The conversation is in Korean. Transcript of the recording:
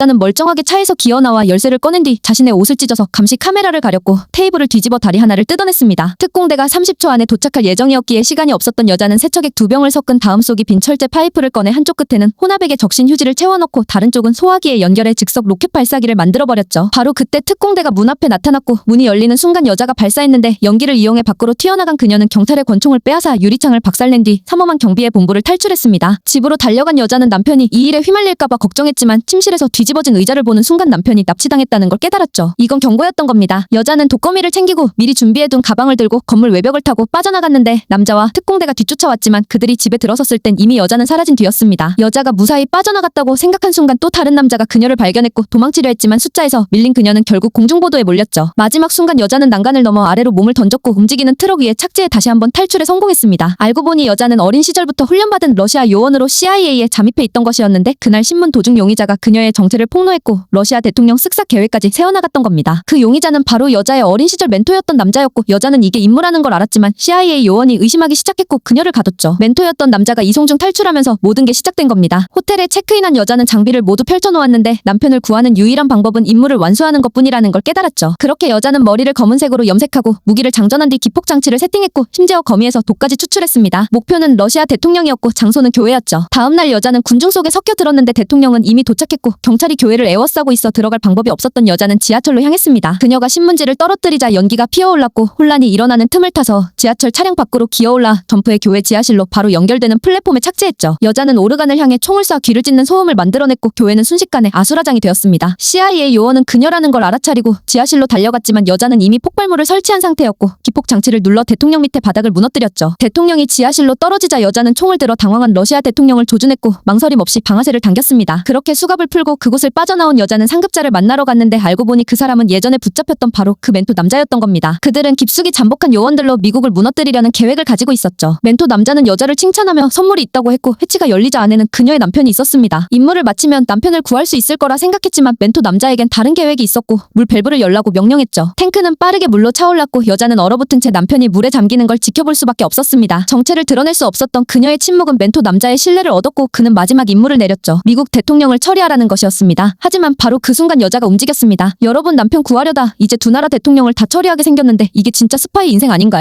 없다는 멀쩡하게 차에서 기어 나와 열쇠를 꺼낸 뒤 자신의 옷을 찢어서 감시 카메라를 가렸고 테이블을 뒤집어 다리 하나를 뜯어냈습니다. 특공대가 30초 안에 도착할 예정이었기에 시간이 없었던 여자는 세척액 두 병을 섞은 다음 속이 빈 철제 파이프를 꺼내 한쪽 끝에는 혼합액에 적신 휴지를 채워넣고 다른 쪽은 소화기에 연결해 즉석 로켓 발사기를 만들어버렸죠. 바로 그때 특공대가 문 앞에 나타났고 문이 열리는 순간 여자가 발사했는데 연기를 이용해 밖으로 튀어나간 그녀는 경찰의 권총을 빼앗아 유리창을 박살낸 뒤 삼엄한 경비의 본부를 탈출했습니다. 집으로 달려간 여자는 남편이 이 일에 휘말릴까봐 걱정했지만 침실에서 뒤집 어진 의자를 보는 순간 남편이 납치당했다는 걸 깨달았죠. 이건 경고였던 겁니다. 여자는 독거미를 챙기고 미리 준비해둔 가방을 들고 건물 외벽을 타고 빠져나갔는데 남자와 특공대가 뒤쫓아왔지만 그들이 집에 들어섰을 땐 이미 여자는 사라진 뒤였습니다. 여자가 무사히 빠져나갔다고 생각한 순간 또 다른 남자가 그녀를 발견했고 도망치려 했지만 숫자에서 밀린 그녀는 결국 공중보도에 몰렸죠. 마지막 순간 여자는 난간을 넘어 아래로 몸을 던졌고 움직이는 트럭 위에 착지해 다시 한번 탈출에 성공했습니다. 알고 보니 여자는 어린 시절부터 훈련받은 러시아 요원으로 CIA에 잠입해 있던 것이었는데 그날 신문 도중 용의자가 그녀의 정체를 폭로했고 러시아 대통령 쓱싹 계획까지 세워나갔던 겁니다. 그 용의자는 바로 여자의 어린 시절 멘토였던 남자였고 여자는 이게 임무라는 걸 알았지만 CIA 요원이 의심하기 시작했고 그녀를 가뒀죠. 멘토였던 남자가 이송 중 탈출하면서 모든 게 시작된 겁니다. 호텔에 체크인한 여자는 장비를 모두 펼쳐놓았는데 남편을 구하는 유일한 방법은 임무를 완수하는 것뿐이라는 걸 깨달았죠. 그렇게 여자는 머리를 검은색으로 염색하고 무기를 장전한 뒤 기폭 장치를 세팅했고 심지어 거미에서 독까지 추출했습니다. 목표는 러시아 대통령이었고 장소는 교회였죠. 다음날 여자는 군중 속에 섞여 들었는데 대통령은 이미 도착했고 경찰이 교회를 에워싸고 있어 들어갈 방법이 없었던 여자는 지하철로 향했습니다. 그녀가 신문지를 떨어뜨리자 연기가 피어올랐고 혼란이 일어나는 틈을 타서 지하철 차량 밖으로 기어올라 점프해 교회 지하실로 바로 연결되는 플랫폼에 착지했죠. 여자는 오르간을 향해 총을 쏴 귀를 찢는 소음을 만들어냈고 교회는 순식간에 아수라장이 되었습니다. CIA 요원은 그녀라는 걸 알아차리고 지하실로 달려갔지만 여자는 이미 폭발물을 설치한 상태였고 기폭 장치를 눌러 대통령 밑에 바닥을 무너뜨렸죠. 대통령이 지하실로 떨어지자 여자는 총을 들어 당황한 러시아 대통령을 조준했고 망설임 없이 방아쇠를 당겼습니다. 그렇게 수갑을 풀고 그곳 을 빠져나온 여자는 상급자를 만나러 갔는데 알고 보니 그 사람은 예전에 붙잡혔던 바로 그 멘토 남자였던 겁니다. 그들은 깊숙이 잠복한 요원들로 미국을 무너뜨리려는 계획을 가지고 있었죠. 멘토 남자는 여자를 칭찬하며 선물이 있다고 했고 회치가 열리자 안에는 그녀의 남편이 있었습니다. 임무를 마치면 남편을 구할 수 있을 거라 생각했지만 멘토 남자에겐 다른 계획이 있었고 물 밸브를 열라고 명령했죠. 탱크는 빠르게 물로 차올랐고 여자는 얼어붙은 채 남편이 물에 잠기는 걸 지켜볼 수밖에 없었습니다. 정체를 드러낼 수 없었던 그녀의 침묵은 멘토 남자의 신뢰를 얻었고 그는 마지막 임무를 내렸죠. 미국 대통령을 처리하라는 것이 었습니다. 하지만 바로 그 순간 여자가 움직였습니다. 여러분 남편 구하려다 이제 두 나라 대통령을 다 처리하게 생겼는데 이게 진짜 스파이 인생 아닌가요?